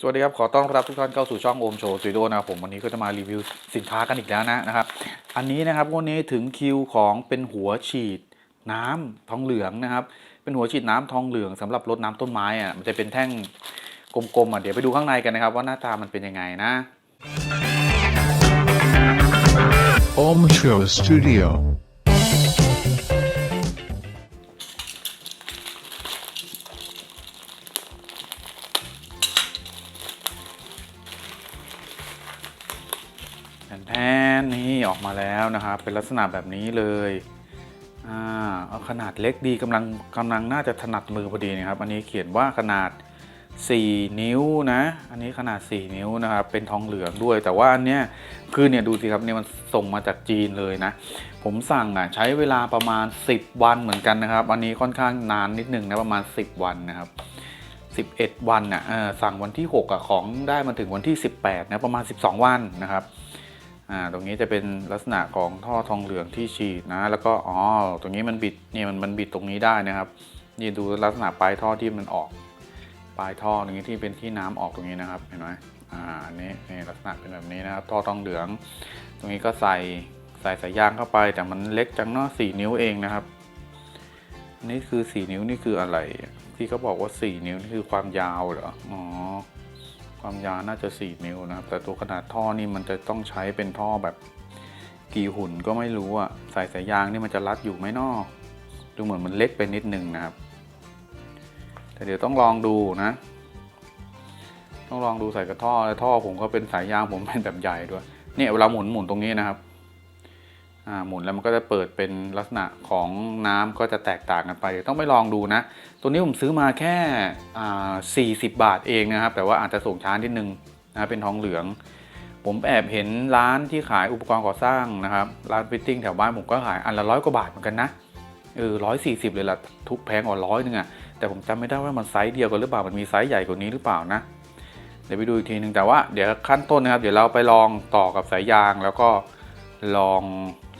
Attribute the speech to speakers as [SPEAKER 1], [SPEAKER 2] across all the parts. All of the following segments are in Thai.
[SPEAKER 1] สวัสดีครับ ขอต้อนรับทุกท่านเข้าสู่ช่องโอมโชว์สตูดิโอนะครับผมวันนี้ก็จะมารีวิวสินค้ากันอีกแล้วนะนะครับ อันนี้นะครับวันนี้ถึงคิวของเป็นหัวฉีดน้ำทองเหลืองนะครับ เป็นหัวฉีดน้ำทองเหลืองสำหรับรดน้ำต้นไม้อะมันจะเป็นแท่งกลมๆอะเดี๋ยวไปดูข้างในกันนะครับ ว่าหน้าตามันเป็นยังไงนะ
[SPEAKER 2] Om Show Studio.
[SPEAKER 1] แผ่น แผ่นนี่ออกมาแล้วนะครับ เป็นลักษณะแบบนี้เลยอ่าเอาขนาดเล็กดีกำลังกำลังน่าจะถนัดมือพอดีนะครับ อันนี้เขียนว่าขนาด 4 นิ้วนะ อันนี้ขนาด 4 นิ้วนะครับ เป็นทองเหลืองด้วย แต่ว่าอันเนี้ยคือเนี่ยดูสิครับเนี่ยมันส่งมาจากจีนเลยนะ ผมสั่งอะใช้เวลาประมาณ 10 วันเหมือนกันนะครับ อันนี้ค่อนข้างนานนิดนึงนะประมาณ 10 วันนะครับ11 วันอะสั่งวันที่6อะของได้มาถึงวันที่ 18นะประมาณ 12 วันนะครับ อ่าตรงนี้จะเป็นลักษณะของท่อทองเหลืองที่ฉีดนะ แล้วก็อ๋อตรงนี้มันบิดเนี่ยมันมันบิดตรงนี้ได้นะครับ นี่ดูลักษณะปลายท่อที่มันออก ปลายท่อตรงนี้ที่เป็นที่น้ำออกตรงนี้นะครับเห็นไหมอ่าอันนี้นี่ลักษณะเป็นแบบนี้นะครับท่อทองเหลือง ตรงนี้ก็ใส่ใส่สายยางเข้าไป แต่มันเล็กจังเนาะสี่นิ้วเองนะครับนนี้คือสี่นิ้วนี่คืออะไรที่เขาบอกว่าสี่นิ้วนี่คือความยาวเหรออ๋อ ความยาวน่าจะ 4 นิ้วนะครับ แต่ตัวขนาดท่อนี่มันจะต้องใช้เป็นท่อแบบกี่หุ่นก็ไม่รู้อะใส่สายยางนี่มันจะรัดอยู่ไหมนอดูเหมือนมันเล็กไปนิดนึงนะครับ แต่เดี๋ยวต้องลองดูนะ ต้องลองดูใส่กับท่อแล้วท่อผมก็เป็นสายยางผมเป็นแบบใหญ่ด้วย เนี่ยเวลาหมุนหมุนตรงนี้นะครับ หมุนแล้วมันก็จะเปิดเป็นลักษณะของน้ำก็จะแตกต่างกันไป ต้องไปลองดูนะ ตัวนี้ผมซื้อมาแค่ 40 บาทเองนะครับ แต่ว่าอาจจะส่งช้านิดนึงนะเป็นทองเหลือง ผมแอบเห็นร้านที่ขายอุปกรณ์ก่อสร้างนะครับ ร้านฟิตติ้งแถวบ้านผมก็ขายอันละร้อยกว่าบาทเหมือนกันนะเออร้อยสี่สิบเลยล่ะทุกแพงกว่าร้อยนึงอะแต่ผมจำไม่ได้ว่ามันไซส์เดียวกันหรือเปล่ามันมีไซส์ใหญ่กว่านี้หรือเปล่านะ เดี๋ยวไปดูอีกทีหนึ่งแต่ว่าเดี๋ยวขั้นต้นนะครับ เดี๋ยวเราไปลองต่อกับสายยางแล้วก็ลอง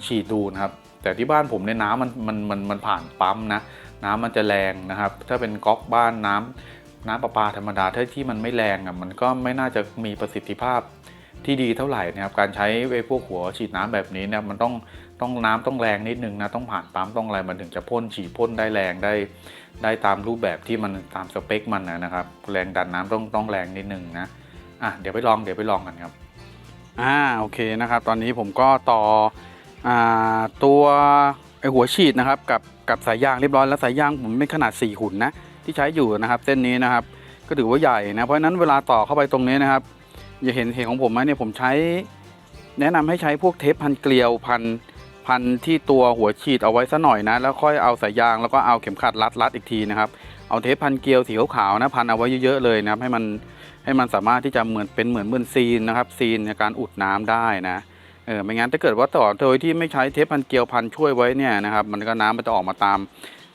[SPEAKER 1] ฉีดดูนะครับ แต่ที่บ้านผมเนี่ยน้ำมันมันมันมันผ่านปั๊มนะ น้ำมันจะแรงนะครับ ถ้าเป็นก๊อกบ้านน้ำน้ำประปาธรรมดาถ้าที่มันไม่แรงอะมันก็ไม่น่าจะมีประสิทธิภาพที่ดีเท่าไหร่นะครับการใช้ไอ้พวกหัวฉีดน้ำแบบนี้เนี่ยมันต้องต้องน้ำต้องแรงนิดนึงนะต้องผ่านปั๊มต้องอะไรมันถึงจะพ่นฉีดพ่นได้แรงได้ ได้ตามรูปแบบที่มันตามสเปคมันนะครับ แรงดันน้ำต้องต้องแรงนิดนึงนะอะเดี๋ยวไปลองเดี๋ยวไปลองกันครับอ่าโอเคนะครับ ตอนนี้ผมก็ต่อ ตัวไอหัวฉีดนะครับกับกับสายยางเรียบร้อยแล้วสายยางผมเป็นขนาด 4 หุ่นนะที่ใช้อยู่นะครับ เส้นนี้นะครับ ก็ถือว่าใหญ่นะเพราะฉะนั้นเวลาต่อเข้าไปตรงนี้นะครับอย่าเห็นเห็นของผมไหมเนี่ยผมใช้ แนะนำให้ใช้พวกเทปพันเกลียวพันพันที่ตัวหัวฉีดเอาไว้ซะหน่อยนะแล้วค่อยเอาสายยางแล้วก็เอาเข็มขัดรัดรัดอีกทีนะครับเอาเทปพันเกลียวสีขาวๆนะพันเอาไว้เยอะๆเลยนะครับให้มันให้มันสามารถที่จะเหมือนเป็นเหมือนเหมือนซีนนะครับซีนในการอุดน้ำได้นะ เออไม่งั้นถ้าเกิดว่าต่อโดยที่ไม่ใช้เทปพันเกลียวพันช่วยไว้เนี่ยนะครับมันก็น้ำมันจะออกมาตาม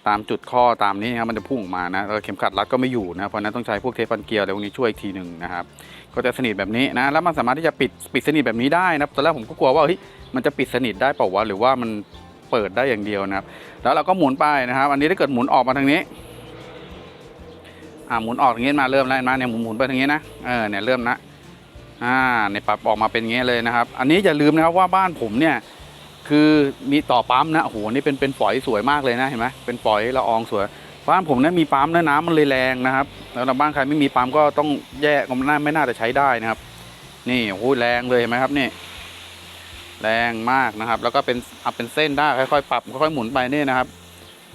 [SPEAKER 1] ตามจุดข้อตามนี้นะครับมันจะพุ่งออกมานะแล้วเข็มขัดรัดก็ไม่อยู่นะเพราะนั้นต้องใช้พวกเทปพันเกลียวอะไรพวกนี้ช่วยอีกทีหนึ่งนะครับก็จะสนิทแบบนี้นะแล้วมันสามารถที่จะปิดปิดสนิทแบบนี้ได้นะตอนแรกผมก็กลัวว่าเฮ้ยมันจะปิดสนิทได้เปล่าวะหรือว่ามันเปิดได้อย่างเดียวนะครับ แล้วเราก็หมุนไปนะครับ อันนี้ถ้าเกิดหมุนออกมาทางนี้อ่าหมุนออกอย่างนี้มาเริ่มแล้วนไหมเนี่ยหมุนหมุนไปทางนี้นะเออเนี่ยเริ่มนะ อ่าเนี่ยปรับออกมาเป็นอย่างนี้เลยนะครับ อันนี้อย่าลืมนะครับว่าบ้านผมเนี่ยคือมีต่อปั๊มนะโอ้โหนี่เป็นเป็นฝอยสวยมากเลยนะเห็นไหมเป็นฝอยละอองสวยบ้านผมเนี่ยมีปั๊มนะน้ำมันเลยแรงนะครับแล้วบ้านใครไม่มีปั๊มก็ต้องแยกก็น่าไม่น่าจะใช้ได้นะครับ นี่โอ้โหแรงเลยเห็นไหมครับนี่แรงมากนะครับ แล้วก็เป็นอัพเป็นเส้นได้ค่อยๆปรับค่อยๆหมุนไปนี่นะครับ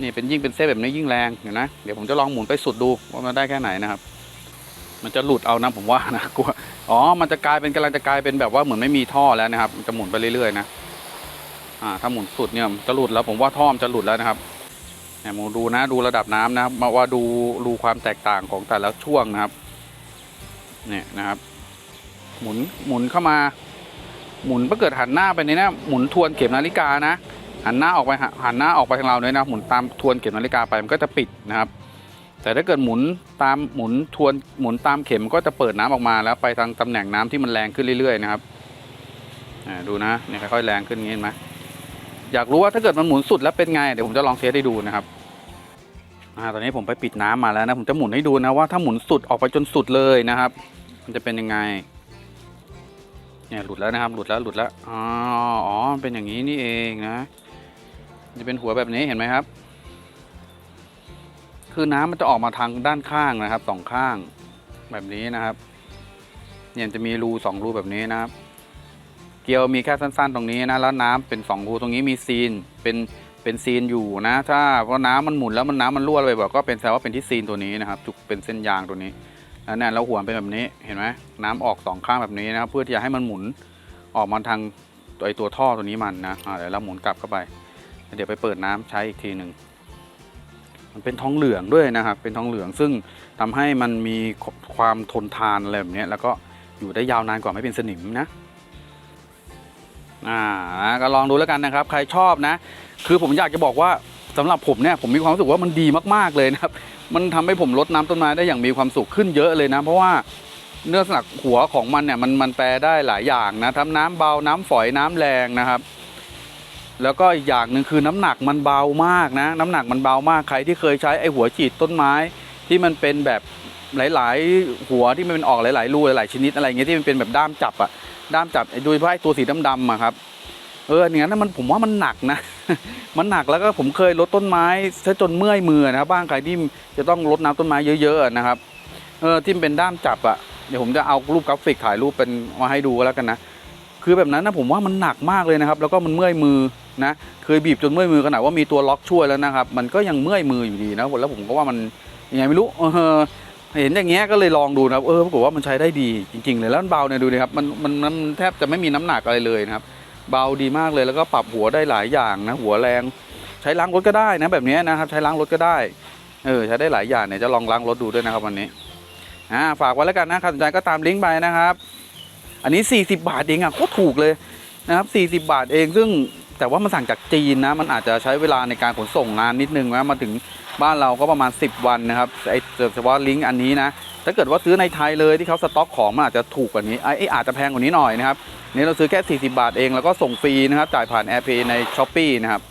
[SPEAKER 1] นี่เป็นยิ่งเป็นเส้นแบบนี้ยิ่งแรงเห็นไหมเดี๋ยวผมจะลองหมุนไปสุดดูว่ามันได้แค่ไหนนะครับ มันจะหลุดเอานะผมว่านะกลัวอ๋อ มันจะกลายเป็นกำลังจะกลายเป็นแบบว่าเหมือนไม่มีท่อแล้วนะครับ มันจะหมุนไปเรื่อยๆนะอ่าถ้าหมุนสุดเนี่ยจะหลุดแล้วผมว่าท่อมนจะหลุดแล้วนะครับเนี่ยมดูนะดูระดับน้ำนะครับมาว่าดูดูความแตกต่างของแต่ละช่วงนะครับ เนี่ยนะครับ หมุนหมุนเข้ามา หมุนถ้าเกิดหันหน้าไปเนี่ยนะหมุนทวนเข็มนาฬิกานะหันหน้าออกไปหาหันหน้าออกไปทางเราเนี่ยนะหมุนตามทวนเข็มนาฬิกาไปมันก็จะปิดนะครับ แต่ถ้าเกิดหมุนตามหมุนทวนหมุนตามเข็มก็จะเปิดน้ำออกมาแล้วไปทางตำแหน่งน้ำที่มันแรงขึ้นเรื่อยๆนะครับอ่าดูนะเนี่ยค่อยๆแรงขึ้นงี้เห็นไหมอยากรู้ว่าถ้าเกิดมันหมุนสุดแล้วเป็นไงเดี๋ยวผมจะลองเทสให้ดูนะครับอ่าตอนนี้ผมไปปิดน้ำมาแล้วนะผมจะหมุนให้ดูนะว่าถ้าหมุนสุดออกไปจนสุดเลยนะครับ มันจะเป็นยังไงเนี่ยหลุดแล้วนะครับ หลุดแล้วหลุดแล้วอ๋ออ๋อเป็นอย่างนี้นี่เองนะ จะเป็นหัวแบบนี้เห็นไหมครับ คือน้ำมันจะออกมาทางด้านข้างนะครับสองข้างแบบนี้นะครับ เนี่ยจะมีรูสองรูแบบนี้นะครับ เกลียวมีแค่สั้น ๆ ตรงนี้นะแล้วน้ำเป็นสองรูตรงนี้มีซีนเป็นเป็นซีนอยู่นะ ถ้าเพราะน้ำมันหมุนแล้วมันน้ำมันรั่วไปแบบก็เป็นแสดงว่าเป็นที่ซีนตัวนี้นะครับจุกเป็นเส้นยางตัวนี้แล้วเนี่ยแล้วหัวเป็นแบบนี้เห็นไหมน้ำออกสองข้างแบบนี้นะครับ เพื่อที่จะให้มันหมุนออกมาทางตัวไอตัวท่อตัวนี้มันนะอ่าเดี๋ยวเราหมุนกลับเข้าไป เดี๋ยวไปเปิดน้ำใช้อีกทีหนึ่ง มันเป็นทองเหลืองด้วยนะครับ เป็นทองเหลืองซึ่งทำให้มันมีความทนทานอะไรแบบนี้แล้วก็อยู่ได้ยาวนานกว่าไม่เป็นสนิมนะอ่าก็ลองดูแล้วกันนะครับ ใครชอบนะ คือผมอยากจะบอกว่าสำหรับผมเนี่ยผมมีความรู้สึกว่ามันดีมากๆเลยนะครับ มันทำให้ผมลดน้ำต้นไม้ได้อย่างมีความสุขขึ้นเยอะเลยนะ เพราะว่าเนื้อสักหัวของมันเนี่ยมันมันแปลได้หลายอย่างนะทั้งน้ำเบาน้ำฝอยน้ำแรงนะครับ แล้วก็อีกอย่างหนึ่งคือน้ำหนักมันเบามากนะ น้ำหนักมันเบามากใครที่เคยใช้ไอ้หัวฉีดต้นไม้ที่มันเป็นแบบหลาย ๆ หัวที่มันเป็นออกหลาย ๆ รูหลาย ๆ ชนิดอะไรเงี้ยที่มันเป็นแบบด้ามจับอะด้ามจับโดยเฉพาะตัวสีดำๆอะครับเอออย่างนั้นมันผมว่ามันหนักนะ มันหนักแล้วก็ผมเคยลดต้นไม้ซะจนเมื่อยมือนะครับบ้านใครที่จะต้องลดน้ำต้นไม้เยอะๆนะครับเออที่เป็นด้ามจับอะเดี๋ยวผมจะเอารูปกราฟิกถ่ายรูปเป็นมาให้ดูก็แล้วกันนะ คือแบบนั้นนะผมว่ามันหนักมากเลยนะครับ แล้วก็มันเมื่อยมือนะเคยบีบจนเมื่อยมือขนาดว่ามีตัวล็อกช่วยแล้วนะครับ มันก็ยังเมื่อยมืออยู่ดีนะแล้วผมก็ว่ามันยังไงไม่รู้เออเห็นอย่างเงี้ยก็เลยลองดูนะครับเออปรากฏว่ามันใช้ได้ดีจริง ๆ เลยแล้วมันเบาเนี่ยดูดิครับมันมันมันแทบจะไม่มีน้ำหนักอะไรเลยนะครับ เบาดีมากเลยแล้วก็ปรับหัวได้หลายอย่างนะ หัวแรง ใช้ล้างรถก็ได้นะแบบนี้นะครับ ใช้ล้างรถก็ได้เออใช้ได้หลายอย่างเนี่ยจะลองล้างรถดูด้วยนะครับวันนี้อ่าฝากไว้แล้วกันนะใครสนใจก็ตามลิงก์ไปนะครับ อันนี้ 40 บาทเองอะโคตรถูกเลยนะครับ40 บาทเองซึ่งแต่ว่ามันสั่งจากจีนนะ มันอาจจะใช้เวลาในการขนส่งนานนิดนึงนะมาถึงบ้านเราก็ประมาณ 10 วันนะครับไอ้เฉพาะลิงก์อันนี้นะถ้าเกิดว่าซื้อในไทยเลยที่เขาสต็อกของมันอาจจะถูกกว่านี้ไอ้อาจจะแพงกว่านี้หน่อยนะครับนี่เราซื้อแค่ 40 บาทเองแล้วก็ส่งฟรีนะครับจ่ายผ่าน AirPay ใน s h อ p e e นะครับ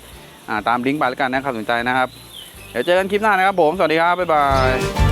[SPEAKER 1] ตามลิงก์ไปแล้วกันนะครับสนใจนะครับ เดี๋ยวเจอกันคลิปหน้านะครับผม สวัสดีครับ บ๊ายบาย